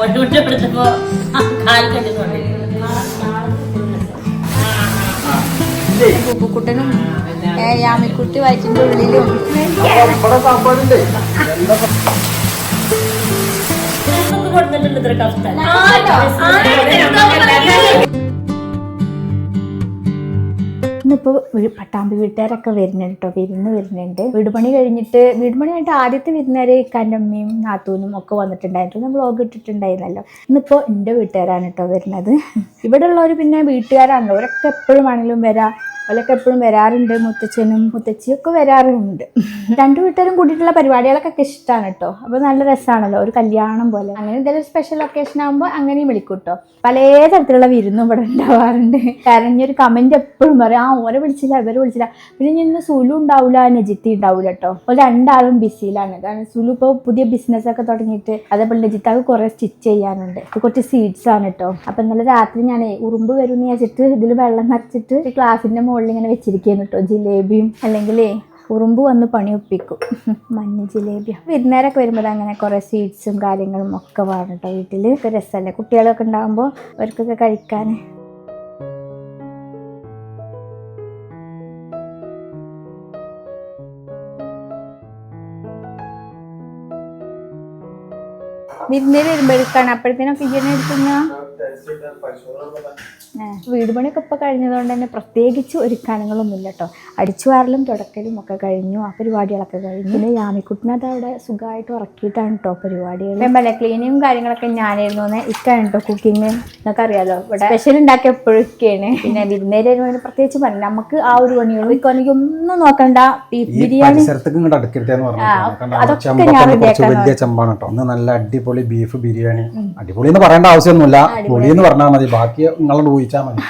കോഴിമുട്ട എടുത്തപ്പോ കാൽ കെട്ടിക്കൊണ്ടിരിക്കുന്നു പൂക്കുട്ടനും യാമിക്കുട്ടി വയറ്റിന്റെ ഉള്ളിലും കൊടുത്തിട്ടുണ്ട് ഇത്ര കഷ്ടം ഇന്നിപ്പോ വീ- പട്ടാമ്പി വീട്ടുകാരൊക്കെ വരുന്നുണ്ട് കേട്ടോ വിരുന്ന് വരുന്നുണ്ട്. വീട് പണി കഴിഞ്ഞിട്ട് വീട് പണി കഴിഞ്ഞിട്ട് ആദ്യത്തെ വിരുന്നുകാര് കന്നമ്മയും നാത്തൂനും ഒക്കെ വന്നിട്ടുണ്ടായിരുന്നു. നമ്മൾ വ്ലോഗ് ഇട്ടിട്ടുണ്ടായിരുന്നല്ലോ. ഇന്നിപ്പോ എന്റെ വീട്ടുകാരാണ് കേട്ടോ വരുന്നത്. ഇവിടെ ഉള്ളവർ പിന്നെ വീട്ടുകാരാണല്ലോ. അവരൊക്കെ എപ്പോഴും ആണെങ്കിലും വരാം. അവരൊക്കെ എപ്പോഴും വരാറുണ്ട് മുത്തച്ഛനും മുത്തച്ഛിയും ഒക്കെ വരാറുണ്ട്. രണ്ടു വീട്ടുകാരും കൂടിയിട്ടുള്ള പരിപാടികളൊക്കെ ഇഷ്ടമാണ് കേട്ടോ. അപ്പോൾ നല്ല രസമാണല്ലോ ഒരു കല്യാണം പോലെ. അങ്ങനെ എന്തെങ്കിലും സ്പെഷ്യൽ ഒക്കേഷൻ ആകുമ്പോൾ അങ്ങനെയും വിളിക്കും കേട്ടോ. പല തരത്തിലുള്ള വിരുന്നും ഇവിടെ ഉണ്ടാവാറുണ്ട്. കാരണം ഇനി ഒരു കമന്റ് എപ്പോഴും പറയും ആ ഓരെ വിളിച്ചില്ല ഇവരെ വിളിച്ചില്ല. പിന്നെ ഇനി ഇന്ന് സുലു ഉണ്ടാവില്ല നജിത്തി ഉണ്ടാവില്ല കേട്ടോ. അപ്പോൾ രണ്ടാളും ബിസിയിലാണ് കാരണം സുലു ഇപ്പോൾ പുതിയ ബിസിനസ് ഒക്കെ തുടങ്ങിയിട്ട് അതേപോലെ നജിത്താക്ക് കുറേ സ്റ്റിച്ച് ചെയ്യാനുണ്ട്. കുറച്ച് സീഡ്സ് ആണ് കേട്ടോ. അപ്പോൾ ഇന്നലെ രാത്രി ഞാൻ ഉറുമ്പ് വരും എന്ന് ഇതിൽ വെള്ളം നിറച്ചിട്ട് ക്ലാസ്സിന്റെ മുകളിൽ ഇങ്ങനെ വെച്ചിരിക്കുന്നു കേട്ടോ ജിലേബിയും അല്ലെങ്കിൽ ഉറുമ്പ് വന്ന് പണി ഒപ്പിക്കും മഞ്ഞ ജിലേബി വിരുന്നേരൊക്കെ വരുമ്പോൾ അങ്ങനെ കുറേ സ്വീറ്റ്സും കാര്യങ്ങളും ഒക്കെ വേണം കേട്ടോ വീട്ടിൽ രസമല്ലേ കുട്ടികളൊക്കെ ഉണ്ടാകുമ്പോൾ അവർക്കൊക്കെ കഴിക്കാൻ വിരുന്നേര് വരുമ്പോഴേക്കാണ്. അപ്പോഴത്തേനൊക്കെ ഇങ്ങനെ വീട് പണിയൊക്കെ ഇപ്പോൾ കഴിഞ്ഞതുകൊണ്ട് തന്നെ പ്രത്യേകിച്ച് ഒരുക്കാനങ്ങളൊന്നുമില്ല കേട്ടോ അടിച്ചുവാറലും തുടക്കലും ഒക്കെ കഴിഞ്ഞു. ആ പരിപാടികളൊക്കെ കഴിഞ്ഞു. പിന്നെ യാമിക്കുട്ടിനത് അവിടെ സുഖമായിട്ട് ഉറക്കിയിട്ടാണ് കേട്ടോ പരിപാടികൾ പിന്നെ ക്ലീനിങ്ങും കാര്യങ്ങളൊക്കെ ഞാനായിരുന്നു ഇക്കാണ് കേട്ടോ കുക്കിങ് എന്നൊക്കെ അറിയാലോ ഇവിടെ സ്പെഷ്യൽ ഉണ്ടാക്കിയ എപ്പോഴൊക്കെയാണ് പിന്നെ വിരുന്നേര് പ്രത്യേകിച്ച് പറഞ്ഞു നമുക്ക് ആ ഒരു പണികളും ഇക്കൊന്നെങ്കിൽ ഒന്നും നോക്കണ്ട. ബിരിയാണി അതൊക്കെ ഞാൻ റെഡിയാക്കാൻ വലിയ ചെമ്പാണ് കേട്ടോ നല്ല അടിപൊളി ബീഫ് ബിരിയാണി. അടിപൊളി എന്ന് പറയേണ്ട ആവശ്യമൊന്നുമില്ല. പൊളി എന്ന് പറഞ്ഞാൽ മതി. ബാക്കി നിങ്ങളോട് ഊഹിച്ചാൽ മതി.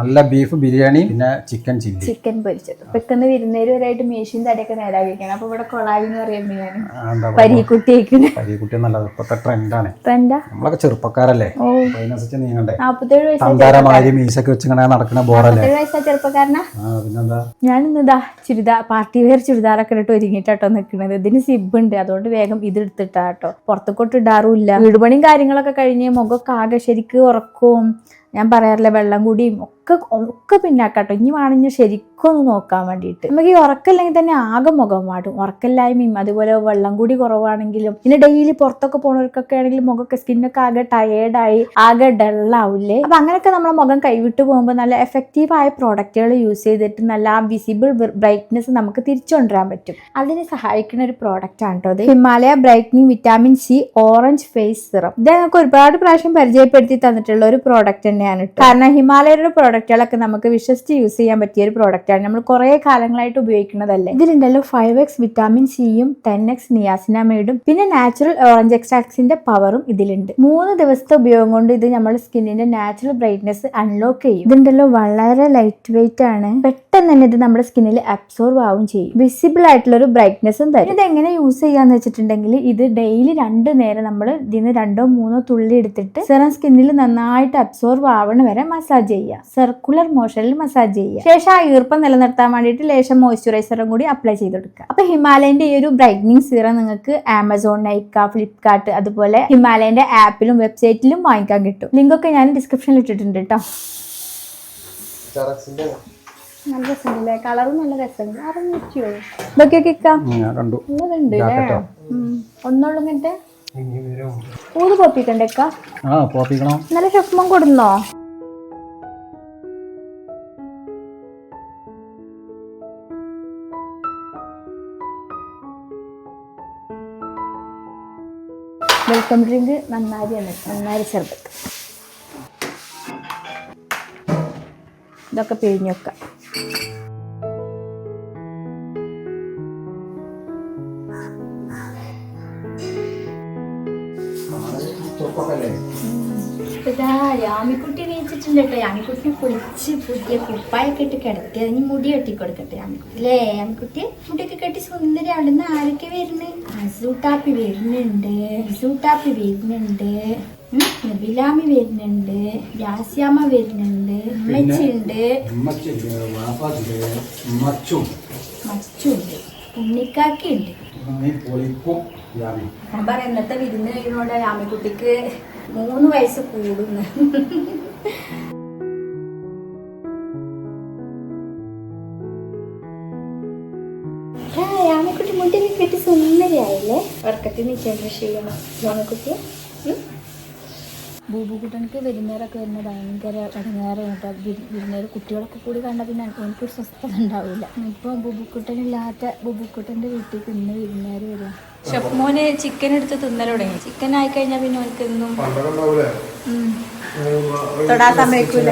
നല്ല ബീഫ് ബിരിയാണി പിന്നെ ചിക്കൻ ചില്ലി ചിക്കൻ പൊരിച്ചത്. പെട്ടെന്ന് വിരുന്നേര് വരായിട്ട് മേശയും തടയൊക്കെ നേരാക്കിയിരിക്കണം. അപ്പൊ ഇവിടെ കൊളാവിന്ന് എന്ന് പറയുമ്പോൾ ഞാൻ എന്താ പരീക്കുട്ടിയേക്കിന് കുട്ടി നല്ലത്. ഇപ്പത്തെ ട്രെൻഡാണ് ട്രെൻഡാ നമ്മളൊക്കെ ചെറുപ്പക്കാരല്ലേ? അതിനനുസരിച്ച് നീങ്ങണ്ടേ? നാപ്പത്തേഴ് വയസ്സായ തന്താരമാരി മീശൊക്കെ വെച്ചിങ്ങനെ നടക്കുന്ന ബോറല്ലേ? വയസ്സാ ചെറുപ്പക്കാരനാ? പിന്നെന്താ പിന്നെന്താ? ഞാനിന്നിതാ ചുരിദാർ പാർട്ടി വെയർ ചുരിദാറൊക്കെ ഇട്ട് ഒരുങ്ങിയിട്ടാട്ടോ നിൽക്കുന്നത് ഇതിന് സിബ് ഉണ്ട്. അതുകൊണ്ട് വേഗം ഇത് എടുത്തിട്ടാട്ടോ. പുറത്തേക്കോട്ട് ഇടാറുമില്ല. വീടുപണിയും കാര്യങ്ങളൊക്കെ കഴിഞ്ഞ് മുഖമൊക്കെ ആകെ ശരിക്ക് ഉറക്കവും ഞാൻ പറയാറില്ല വെള്ളം കൂടിയും ഒക്കെ ഒക്കെ പിന്നാക്കാട്ടോ. ഇനി വേണമെങ്കിൽ ശരിക്കും ഒന്ന് നോക്കാൻ വേണ്ടിയിട്ട്. നമുക്ക് ഈ ഉറക്കമില്ലെങ്കിൽ തന്നെ ആകെ മുഖം വാടും. ഉറക്കമില്ലായ്മയും അതുപോലെ വെള്ളം കൂടി കുറവാണെങ്കിലും പിന്നെ ഡെയിലി പുറത്തൊക്കെ പോണവർക്കൊക്കെ ആണെങ്കിലും മുഖമൊക്കെ സ്കിന്നൊക്കെ ആകെ ടയേർഡായി ആകെ ഡള്ളാവില്ലേ അപ്പൊ അങ്ങനെയൊക്കെ നമ്മളെ മുഖം കൈവിട്ട് പോകുമ്പോൾ നല്ല എഫക്റ്റീവായ പ്രോഡക്റ്റുകൾ യൂസ് ചെയ്തിട്ട് നല്ല ആ വിസിബിൾ ബ്രൈറ്റ്നെസ് നമുക്ക് തിരിച്ചുകൊണ്ടുവരാൻ പറ്റും. അതിനെ സഹായിക്കുന്ന ഒരു പ്രോഡക്റ്റ് ആണ് കേട്ടോ Himalaya brightening vitamin C orange face serum ഇത് ഞങ്ങൾക്ക് ഒരുപാട് പ്രാവശ്യം പരിചയപ്പെടുത്തി തന്നിട്ടുള്ള ഒരു പ്രോഡക്റ്റ് തന്നെയാണ് കാരണം ഹിമാലയയുടെ പ്രോഡക്റ്റുകളൊക്കെ നമുക്ക് വിശ്വസിച്ച് യൂസ് ചെയ്യാൻ പറ്റിയ ഒരു പ്രോഡക്റ്റാണ് നമ്മൾ കുറേ കാലങ്ങളായിട്ട് ഉപയോഗിക്കുന്നതല്ലേ? ഇതിലുണ്ടല്ലോ ഫൈവ് എക്സ് വിറ്റാമിൻ സിയും ടെൻ എക്സ് നിയാസിനാമൈഡും പിന്നെ നാച്ചുറൽ ഓറഞ്ച് എക്സ്ട്രാക്സിന്റെ പവറും ഇതിലുണ്ട്. മൂന്ന് ദിവസത്തെ ഉപയോഗം കൊണ്ട് ഇത് നമ്മുടെ സ്കിന്നിന്റെ നാച്ചുറൽ ബ്രൈറ്റ്നെസ് അൺലോക്ക് ചെയ്യും. ഇതുണ്ടല്ലോ വളരെ ലൈറ്റ് വെയിറ്റ് ആണ്. പെട്ടെന്ന് തന്നെ ഇത് നമ്മുടെ സ്കിന്നിൽ അബ്സോർവ് ആവും ചെയ്യും. വിസിബിൾ ആയിട്ടുള്ള ഒരു ബ്രൈറ്റ്നെസ്സും തരും. ഇത് എങ്ങനെ യൂസ് ചെയ്യാന്ന് വെച്ചിട്ടുണ്ടെങ്കിൽ ഇത് ഡെയിലി രണ്ട് നേരം നമ്മൾ ഇതിന് രണ്ടോ മൂന്നോ തുള്ളി എടുത്തിട്ട് സെറം സ്കിന്നിൽ നന്നായിട്ട് അബ്സോർവ് ആവണ വരെ മസാജ് ചെയ്യുക. സർക്കുലർ മോഷനിൽ മസാജ് ചെയ്യുക. ശേഷം ആ ഈർപ്പം നിലനിർത്താൻ വേണ്ടിയിട്ട് ലേശം മോയ്സ്ചറൈസറും കൂടി അപ്ലൈ ചെയ്ത് കൊടുക്കുക അപ്പൊ ഹിമാലയന്റെ ഈ ഒരു ബ്രൈറ്റനിങ് സീറം നിങ്ങൾക്ക് ആമസോൺ നൈക്ക ഫ്ലിപ്കാർട്ട് അതുപോലെ ഹിമാലയന്റെ ആപ്പിലും വെബ്സൈറ്റിലും വാങ്ങിക്കാൻ കിട്ടും. ലിങ്കൊക്കെ ഞാൻ ഡിസ്ക്രിപ്ഷനിൽ ഇട്ടിട്ടുണ്ട് കേട്ടോ നല്ല രസമുണ്ടല്ലേ? കളറും നല്ല രസമുണ്ട്. ഇതൊക്കെ ഇതാക്കട്ടോ. ഒന്നുള്ളൂ ഇങ്ങനത്തെ ഊത് പൊപ്പിക്കണ്ടേക്ക ആ പോപ്പിക്കണോ. നല്ല ഷഫ്മം കൊടുന്നോ? വെൽക്കം ഡ്രിങ്ക് നന്നാരി ആണ് നന്നാരി ശർബത്ത് ഇതൊക്കെ പിഴിഞ്ഞു വെക്കാം. നീച്ചിട്ടുണ്ട് കേട്ടോ അമ്മിക്കുട്ടിനെ കുളിച്ച് പുതിയ കുപ്പായൊക്കെ ഇട്ട് കിടത്തി അതിന് മുടി കെട്ടി കൊടുക്കട്ടെ. യാമിക്കുട്ടി അല്ലേ അമ്മിക്കുട്ടി മുടിയൊക്കെ കെട്ടി സുന്ദരി അവിടെ നിന്ന് ആരൊക്കെ വരുന്നേ? അസൂട്ടാപ്പി വരുന്നുണ്ട് അസൂട്ടാപ്പി വരുന്നുണ്ട്. ബിലാമി നബിലാമി വരുന്നുണ്ട് യാസ്യാമ വരുന്നുണ്ട് ഉമ്മച്ചുണ്ട് മച്ചുണ്ട് ഉണ്ണിക്കാക്കിണ്ട് ഞാൻ പറയാം ഇന്നത്തെ വിരുന്ന് കഴിയുന്നോണ്ട് ആമിക്കുട്ടിക്ക് മൂന്ന് വയസ്സ് കൂടുന്നു. യാമക്കുട്ടി മുട്ടിനെ കെട്ടി സുന്ദരിയായില്ലേ? ഉറക്കത്തിൽ നിൽക്കേണ്ട ക്ഷീണം യാമക്കുട്ടി ബൂബുക്കുട്ടനക്ക് വിരുന്നേരൊക്കെ വരുന്ന ഭയങ്കര ഇടങ്ങേറാണ് കേട്ടോ. വിരുന്നേർ കുട്ടികളൊക്കെ കൂടി കണ്ടാൽ പിന്നെ എനിക്കൊരു സ്വസ്ഥത ഉണ്ടാവില്ല ഇപ്പോൾ ബുബുക്കുട്ടനില്ലാത്ത ബുബുക്കുട്ടന്റെ വീട്ടിൽ പിന്നെ വിരുന്നേർ വരിക. ഷെഫ് മോന് ചിക്കൻ എടുത്ത് തിന്നൽ തുടങ്ങി. ചിക്കൻ ആയി കഴിഞ്ഞാൽ പിന്നെ ഓനക്ക് എന്നും. തൊടാൻ സമയക്കൂല.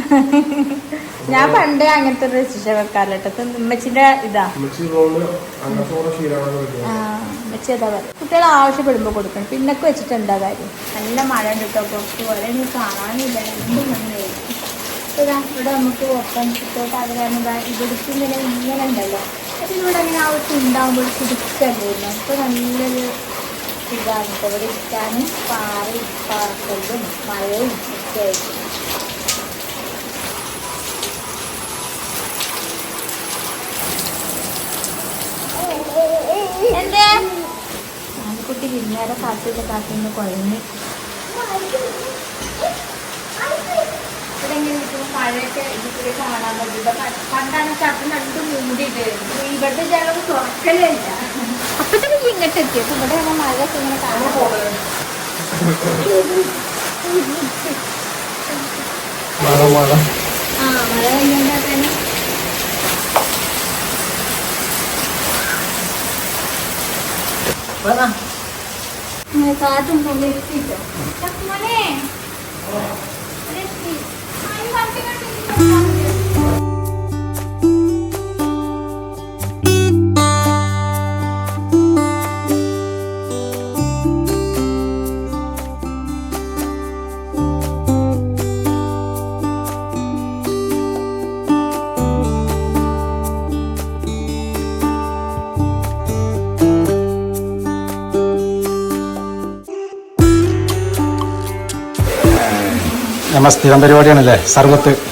ഞാൻ പണ്ടേ അങ്ങനത്തെ ഒരു ശിക്ഷ വെക്കാറില്ല അമ്മച്ചിന്റെ ഉമ്മച്ചിന്റെ ഇതാ. ഉമ്മച്ചി അതാ പറയുക കുട്ടികൾ ആവശ്യപ്പെടുമ്പോ കൊടുക്കണം. പിന്നൊക്കെ വെച്ചിട്ട് എന്താ കാര്യം? നല്ല മഴ ഉണ്ട് കേട്ടോ പുറത്ത് പോലെ നീ കാണാനില്ല. രണ്ടും ഇവിടെ നമുക്ക് ഒപ്പം ചുറ്റോട്ട് അവരാണ് ഇവിടുത്തെ ഇങ്ങനെ ഇങ്ങനെ ഉണ്ടല്ലോ. അതിലൂടെ അങ്ങനെ ആ ഒരു ഉണ്ടാകുമ്പോൾ കുടുക്കല്ലായിരുന്നു അപ്പോൾ നല്ലൊരു ഇതാണ് കേട്ടോ ഇവിടെ ഇരിക്കാനും പാറയും പാർക്കലും മഴയും ഒക്കെ ആയിട്ട്. എന്തേ? ആൺകുട്ടി വിരുന്നേരെ കാത്തിന്ന് കുഴഞ്ഞ്. ഇവിടെ മഴയൊക്കെ ഇതിൽ കാണാൻ പറ്റും. പണ്ടാണ് ചട്ടം രണ്ടും മൂടിയിട്ട് ഇവിടുത്തെ ജലം തുറക്കലേ ഇല്ല. അപ്പൊ തന്നെ ഇങ്ങോട്ട് എത്തിയപ്പോ ഇവിടെ ആകുമ്പോൾ മഴയൊക്കെ ഇങ്ങനെ കാണാൻ പോകുന്നത് ആ മഴ കഴിഞ്ഞാൽ തന്നെ. കാറ്റും കൊണ്ട് എത്തിട്ടോ മോനെ ഇവിടെ എത്തി. ആ, ഈ വണ്ടി സ്ഥിരം പരിപാടിയാണല്ലേ? സർവത്ത്.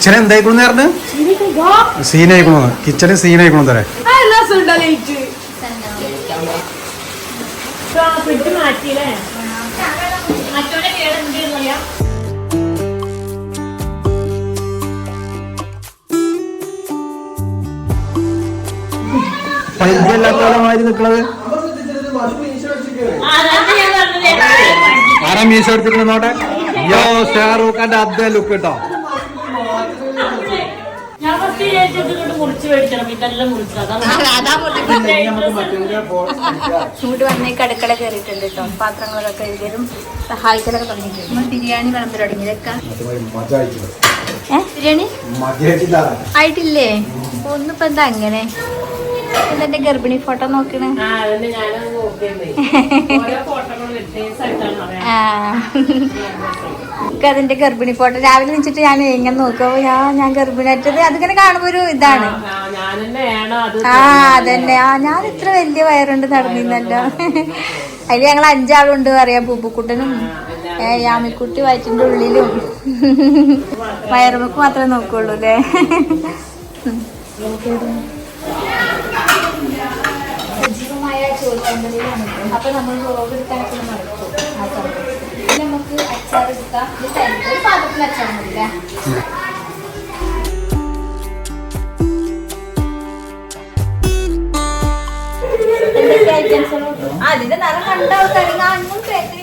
കിച്ചൺ എന്തായിക്കണെന്ന് പറഞ്ഞു സീനായിക്കണു കിച്ചണ സീനായിക്കണോ തരേ. എന്നറിയാം പരിചയമില്ലാത്തവരമാതിരി നിക്കണത്? ആരാ മീശ എടുത്തിട്ടുണ്ടോട്ടെ യോ ഷാറൂഖ് ഖാന്റെ അതേ ലുക്ക് കേട്ടോ ഞാൻ ഫസ്റ്റ് വിചാരിച്ചത് കൊണ്ട് മുറിച്ച് മേടിക്കണം ഇതെല്ലാം മുറിച്ചത് അതാണ് ചൂട് വന്നേക്ക് അടുക്കള കയറിയിട്ടുണ്ട് കേട്ടോ. പാത്രങ്ങളൊക്കെ കഴുകലും സഹായിക്കലൊക്കെ തുടങ്ങിയിട്ടുണ്ട്. നമ്മൾ ബിരിയാണി വിളമ്പ് തുടങ്ങിയതൊക്കെ ബിരിയാണി? ആയിട്ടില്ലേ? ഒന്നിപ്പോ എന്താ അങ്ങനെ? എന്റെ ഗർഭിണി ഫോട്ടോ നോക്കണേ. ആ. എനിക്ക് അതിന്റെ ഗർഭിണി ഫോട്ടോ രാവിലെ വെച്ചിട്ട് ഞാൻ എങ്ങനെ നോക്കുമ്പോ ഞാൻ ഞാൻ ഗർഭിണിയായിട്ടത് അതിങ്ങനെ കാണുമ്പോ ഒരു ഇതാണ്. ഞാൻ തന്നെയാണോ അത് ആ അതന്നെ. ആ ഞാൻ ഇത്ര വലിയ വയറുണ്ട് നടന്നിരുന്നല്ലോ. അതിൽ ഞങ്ങൾ അഞ്ചാളുണ്ട് പറയാം പൂപ്പുക്കുട്ടനും യാമിക്കുട്ടി വയറ്റിന്റെ ഉള്ളിലും. വയറുമക്ക് മാത്രമേ നോക്കുള്ളൂ അല്ലേ? സജീവമായ ചോദ്യങ്ങളിലാണ്. അപ്പൊ നമ്മൾ വ്ളോഗ് എടുക്കാനൊക്കെ നടക്കും ആ സമയത്ത്. അച്ചാർ എടുക്കാം ഇത് തരും. ഒരു പാത്രത്തിൽ അച്ചാർ മതി അല്ലേ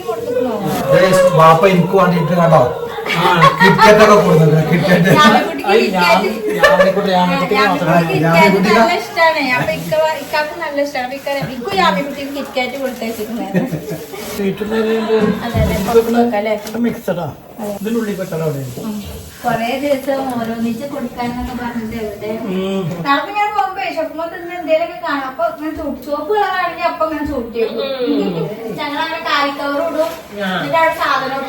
കൊടുത്തിട്ടുണ്ടോ? ബാപ്പ എനിക്ക് വേണ്ടിട്ട് കണ്ടോ? കൊടുക്കുന്നത് കിറ്ററ്റ് യാമിക്കുട്ടിക്ക് നല്ല ഇഷ്ടാണ്. അപ്പൊ ഇക്ക ഇക്കാക്ക് നല്ല ഇഷ്ടമാണ് ഇക്കാക്ക് ഇക്ക യാമിക്കുട്ടിക്ക് കിറ്റ്കാറ്റ് കൊടുത്തേച്ചിട്ടുണ്ടായിരുന്നു അല്ലേ മിക്സഡാ. ഇതിനുള്ളിൽ പെട്ടതാണ് കൊറേ ദിവസം ഓരോന്നിച്ച് കൊടുക്കാനൊക്കെ പറഞ്ഞിട്ട് എവിടെ? നാളെ ഞാൻ പോകുമ്പോ ഷോപ്പിൽ നിന്ന് എന്തേലൊക്കെ കാണാം. അപ്പൊ ഇങ്ങനെ ചൂട്ടി ചോപ്പ് കളറാണെങ്കിൽ അപ്പൊ ഇങ്ങനെ ചൂട്ടി വെക്കും. ഞങ്ങൾ അങ്ങനെ കാലിക്കവർ ഇടും. എന്നിട്ട് അവിടെ സാധനം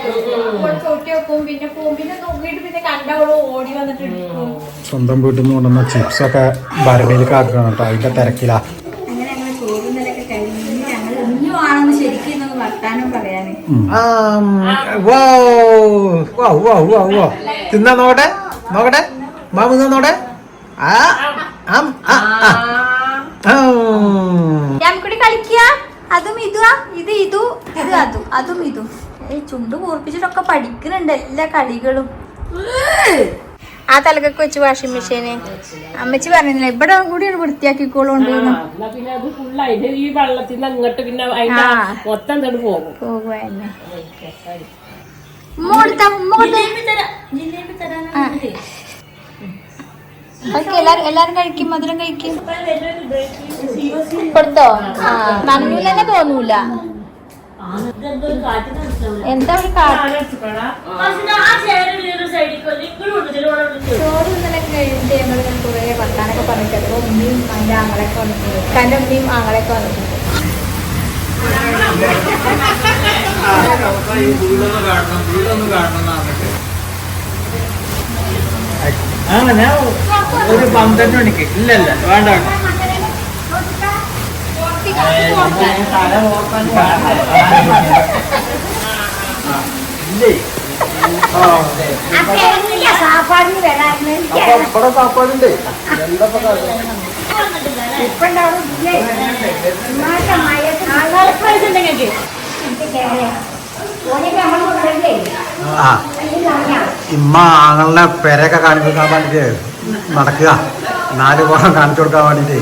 അപ്പോൾ ചൂട്ടി വെക്കും. പിന്നെ പോകും പിന്നെ നോക്കിയിട്ട് പിന്നെ കണ്ടവൾ ഓടി വന്നിട്ട് എടുക്കും സ്വന്തം വീട്ടിൽ നിന്ന് കൊണ്ടുവന്ന ചിപ്സ് ഒക്കെ ഭരണിയിലേക്ക് ആക്കണം കേട്ടോ. അതിന്റെ തിരക്കിലാ അങ്ങനെ ഞങ്ങൾ ചോറുന്നലൊക്കെ കഴിഞ്ഞ് ഞങ്ങൾ ഇനിയും ആണെന്ന് ശരിക്കും ഇന്നൊന്ന് വർത്താനം പറയാന് തിന്നാ നോക്കട്ടെ നോക്കട്ടെ. മാമ നോക്കട്ടെ. ആ കളിക്കുക അതും ഇതുവാ. ഇത് ഇതു ഇത് അതും അതും ഇതും. ചുണ്ടു ചുണ്ട് കൂർപ്പിച്ചിട്ടൊക്കെ പഠിക്കുന്നുണ്ട് എല്ലാ കളികളും. ആ തലക്കൊക്കെ വെച്ച് വാഷിംഗ് മെഷീന്. അമ്മച്ചി പറഞ്ഞില്ല ഇവിടെ കൂടി വൃത്തിയാക്കിക്കോളൂ ഈ വെള്ളത്തിൽ അങ്ങോട്ട് പിന്നെ. മൊത്തം പോകും. എല്ലാരും എല്ലാരും കഴിക്കും മധുരം കഴിക്കും. കൊടുത്തോ? തന്നെ തോന്നൂല. എന്താ ഒരു ചോറ് ഇന്നലെ കഴിഞ്ഞിട്ട് ഞങ്ങൾ കുറെ വർത്താനൊക്കെ പറഞ്ഞിട്ട് അപ്പോൾ ഉമ്മയും അതിന്റെ ആങ്ങളൊക്കെ വന്നിട്ടുണ്ട് കന്റെ ഉമ്മയും ആങ്ങളൊക്കെ വന്നിട്ടുണ്ട് അങ്ങനെ ഒരു പന്ത്രണ്ട് മണിക്ക്. ഇല്ലല്ല വേണ്ട വേണ്ട. ഇല്ലേ? ഇവിടെ സാപ്പാടുണ്ട് എന്താ ഇമ്മ ആങ്ങളെ പെരയൊക്കെ കാണിച്ചു കൊടുക്കാൻ വേണ്ടിട്ട് നടക്കുക. നാല് പുറം കാണിച്ചു കൊടുക്കാൻ വേണ്ടിട്ട്.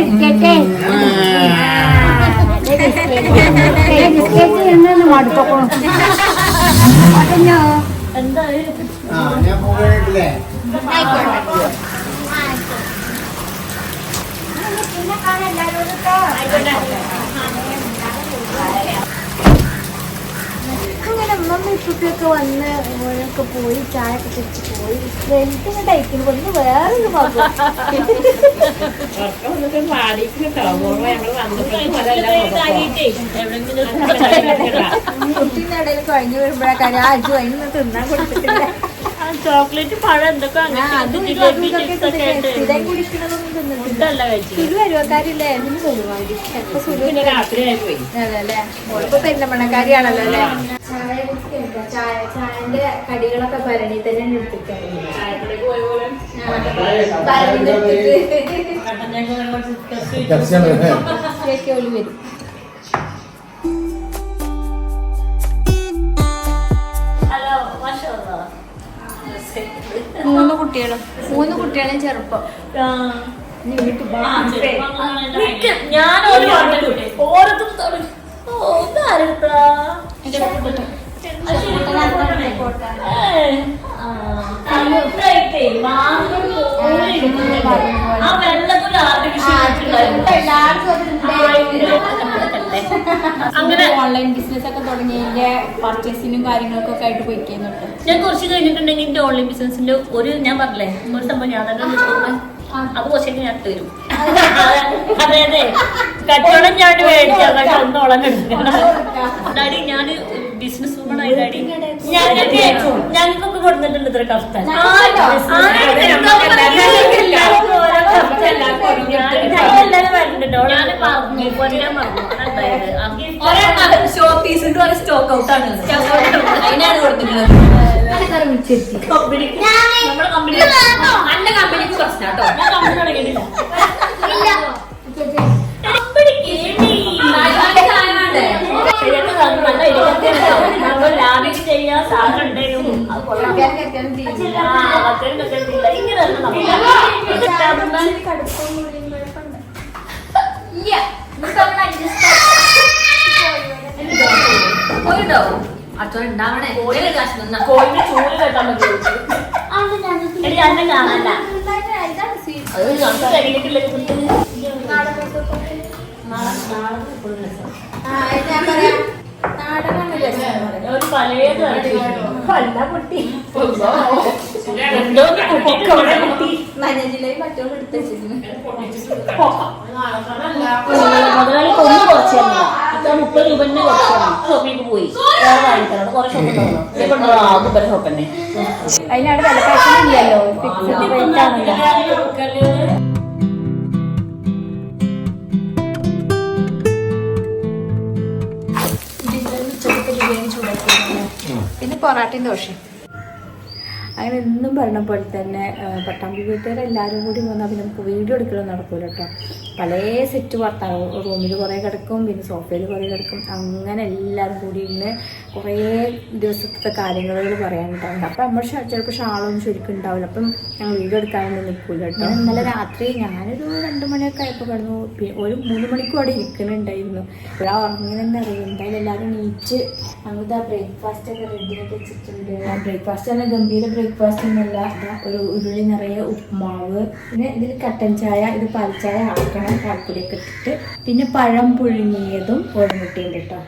വിക്കറ്റ് എന്നൊന്ന് മടുത്തോക്കണം അതഞ്ഞോ ഞാൻ പോകണില്ലേ പിന്നെ കാണാൻ എല്ലാവരോടും അങ്ങനെ അമ്മമ്മ ഇപ്പൊക്കെ വന്ന് ഓരോക്കെ പോയി ചായ ഒക്കെ കുടിച്ച് പോയി. വെളുത്തിങ്ങനെ ടൈപ്പിന് കൊണ്ട് വേറെ ഒരു കുട്ടീന്റെ ഇടയിൽ കഴിഞ്ഞു വരുമ്പോഴേക്കാര് ആ അജു അതിന് തിന്നാൻ കൊടുത്തിട്ടില്ല. ചോക്ലേറ്റ് പഴം എന്തൊക്കെ ആ, അതും ഇതും അതും ഇതൊക്കെ തിന്നിട്ട് സ്ഥിരം കുടിക്കണതൊന്നും തിന്നിട്ടില്ല. ഫുഡല്ല കഴിച്ചു സുലു വരുവക്കാരില്ലേ? അതിന് മോളിപ്പോ പെരുന്നമണക്കാരിയാണല്ലോ അല്ലേ? ചായ കുടിക്കണ്ട ചായ ചായന്റെ കടികളൊക്കെ ഭരണി തന്നെ വരും. മൂന്ന് കുട്ടികളും. മൂന്ന് കുട്ടികളും ചെറുപ്പം. ഞാൻ ഒരു പാട്ടിലൂടെ അങ്ങനെ ഓൺലൈൻ ബിസിനസ് ഒക്കെ തുടങ്ങിയതിന്റെ പർച്ചേസിനും കാര്യങ്ങൾക്കൊക്കെ ആയിട്ട് പോയിക്കുന്നുണ്ട് ഞാൻ കുറച്ച് കഴിഞ്ഞിട്ടുണ്ടെങ്കിൽ എന്റെ ഓൺലൈൻ ബിസിനസിന്റെ ഒരു ഞാൻ പറഞ്ഞേ ഒരു സംഭവം ഞാൻ തന്നെ അത് പക്ഷേ ഞാൻ തരും അതെ അതെ കച്ചവടം ഞാൻ മേടിച്ചു പക്ഷെ ഒന്ന് ഞാൻ ബിസിനസ് വുമൺ ആയി ഡാഡി. ഞങ്ങൾക്ക് ഞങ്ങൾക്കൊക്കെ കൊടുത്തിട്ടുണ്ട് ഇത്ര കഫ്താൻ സ്റ്റോക്ക് ഔട്ട് ആണ് അതിനാണ് കൊടുത്തിട്ടുള്ളത് കമ്പനിക്ക് നമ്മുടെ കമ്പനിക്ക് പ്രശ്നം ഞാൻ കമ്പനി തുടങ്ങിയിട്ടില്ല. ആ, അത്രയും കച്ചവടത്തില്ല. ഇങ്ങനെയല്ല നമ്മൾ കോഴിന്റെ ചൂട് കേട്ടാൻ പറ്റി എടി അന്നെ കാണാനല്ല അത് നമുക്ക് കഴിഞ്ഞിട്ടില്ല ഒരു പലേത് കൊല്ല പൊട്ടി എന്തോ ഒന്ന് പൊട്ടി. മഞ്ഞജില്ലയിൽ മറ്റോട് എടുത്ത് മുതലാളി ഒന്ന് കുറച്ച്. ഇത്ര മുപ്പത് രൂപ തന്നെ കുറച്ച് ഷോപ്പിലേക്ക് പോയി വാങ്ങിക്കണം കുറെ ഷോപ്പ് ഉണ്ടാവുന്നു ഇപ്പൊ ഉണ്ടോ ആ മുപ്പത് ഷോപ്പ് തന്നെ അതിനവിടെ വില പൈസ ഇല്ലല്ലോ ഫിക്സ്ഡ് റേറ്റ് ആണല്ലോ പിന്നെ പൊറാട്ടയും ദോശയും. അങ്ങനെ എന്നും പറഞ്ഞ പോലെ തന്നെ പട്ടാമ്പി വീട്ടുകാർ എല്ലാവരും കൂടി വന്നാൽ പിന്നെ നമുക്ക് വീഡിയോ എടുക്കലും നടക്കൂല കേട്ടോ. പല സെറ്റ് പുറത്താണ് റൂമിൽ കുറേ കിടക്കും പിന്നെ സോഫയിൽ കുറേ കിടക്കും. അങ്ങനെ എല്ലാവരും കൂടി ഇന്ന് കുറേ ദിവസത്തെ കാര്യങ്ങളോട് പറയാനുണ്ടാവില്ല അപ്പം നമ്മൾ ചിലപ്പോൾ ഷാളൊന്നും ശരിക്കും ഉണ്ടാവില്ല. അപ്പം ഞങ്ങൾ വീഡിയോ എടുക്കാനൊന്നും നിൽക്കില്ല കേട്ടോ. ഇന്നലെ രാത്രി ഞാനൊരു രണ്ട് മണിയൊക്കെ ആയപ്പോൾ കിടന്നു. ഒരു മൂന്ന് മണിക്കും അവിടെ ഇരിക്കുന്നുണ്ടായിരുന്നു. ഇപ്പോഴാ തന്നെ അറിയാം എന്തായാലും എല്ലാവരും നീച്ച് ഞങ്ങളിതാ ബ്രേക്ക്ഫാസ്റ്റ് ഒക്കെ റെഡി വെച്ചിട്ടുണ്ട്. ബ്രേക്ക്ഫാസ്റ്റ് തന്നെ ഗംഭീര ബ്രേക്ക്ഫാസ്റ്റ് ഒന്നുമല്ല ഒരു ഉരുളി നിറയെ ഉപ്പുമാവ് പിന്നെ ഇതിൽ കട്ടൻ ചായ ഇത് പാൽച്ചായ ആക്കണം. പാൽപ്പൊടിയൊക്കെ ഇട്ടിട്ട്. പിന്നെ പഴം പുഴുങ്ങിയതും കോഴിമുട്ടിയുണ്ട് കേട്ടോ.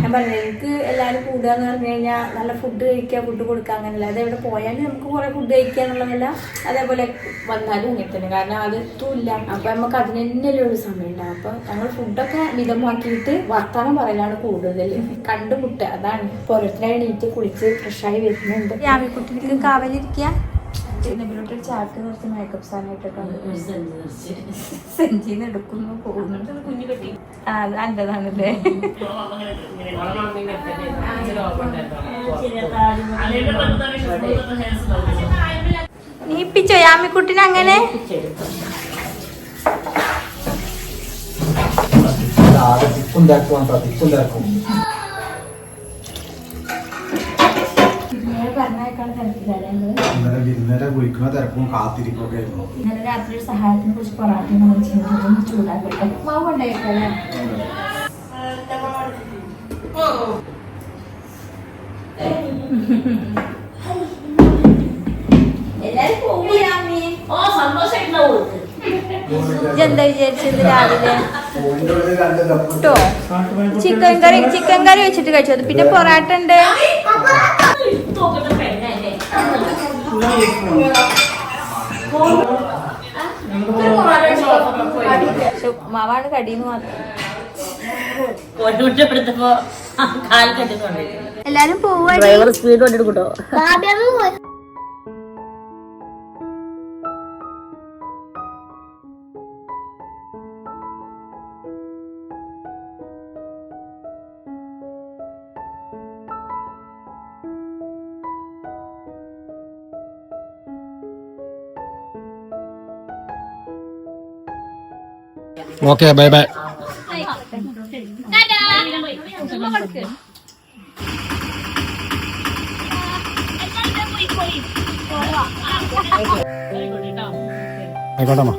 ഞാൻ പറഞ്ഞത് എനിക്ക് എല്ലാവരും കൂടുക എന്ന് പറഞ്ഞു കഴിഞ്ഞാൽ നല്ല ഫുഡ് കഴിക്കുക ഫുഡ് കൊടുക്കുക അങ്ങനെയല്ല. അത് എവിടെ പോയാലും നമുക്ക് കുറേ ഫുഡ് കഴിക്കുക എന്നുള്ളതല്ല അതേപോലെ വന്നാലും ഇങ്ങനെ തന്നെ. കാരണം അത് എത്തൂല്ല അപ്പം നമുക്ക് അതിന് തന്നെയല്ലേ ഒരു സമയം ഉണ്ടാവും അപ്പം ഞങ്ങൾ ഫുഡൊക്കെ മിതമാക്കിയിട്ട് വർത്തമാനം പറയലാണ് കൂടുതൽ. കണ്ടുമുട്ടുക. അതാണ്. ഓരോരുത്തരായി നീറ്റ് കുളിച്ച് ഫ്രഷായി വരുന്നുണ്ട്. യാമിക്കുട്ടിക്ക് കാവലിരിക്കുക. ഇതിനോട്ടൊരു ചാക്ക് കുറച്ച് മേക്കപ്പ് സാധനമായിട്ടൊക്കെ സെഞ്ചിന്ന് എടുക്കുന്നു പോകുന്നു. ആ നല്ലതാണല്ലേ? നീ ഇപ്പിച്ചോ യാമിക്കുട്ടിനെ അങ്ങനെ? ഉണ്ടാക്കും തിക്കും കുഴിക്കുന്ന തിരക്കും കാത്തിരിക്കൊക്കെ ആയിരുന്നു. ഇന്നലെ രാത്രി ഒരു സഹായത്തിനെ കുറിച്ച് പൊറാട്ടയും വാങ്ങിച്ചിരുന്നു ചൂടാക്കട്ടെ. മാവ് ഉണ്ടായിട്ടല്ലേ എല്ലാരും പോവുകയാമേ ഓ സന്തോഷമായിട്ടുണ്ടാവും എന്താ വിചാരിച്ചത് രാവിലെ? കേട്ടോ ചിക്കൻ കറി ചിക്കൻ കറി വെച്ചിട്ട് കഴിച്ചത് പിന്നെ പൊറാട്ട ഉണ്ട്. മാവാണ് കടിയെന്ന് മാത്രം. എല്ലാരും പോവാ ഡ്രൈവർ സ്പീഡ് കൊണ്ടെടുക്കട്ടോ ഓക്കെ ബൈ ബൈ. ആയിക്കോട്ടെ ഞാൻ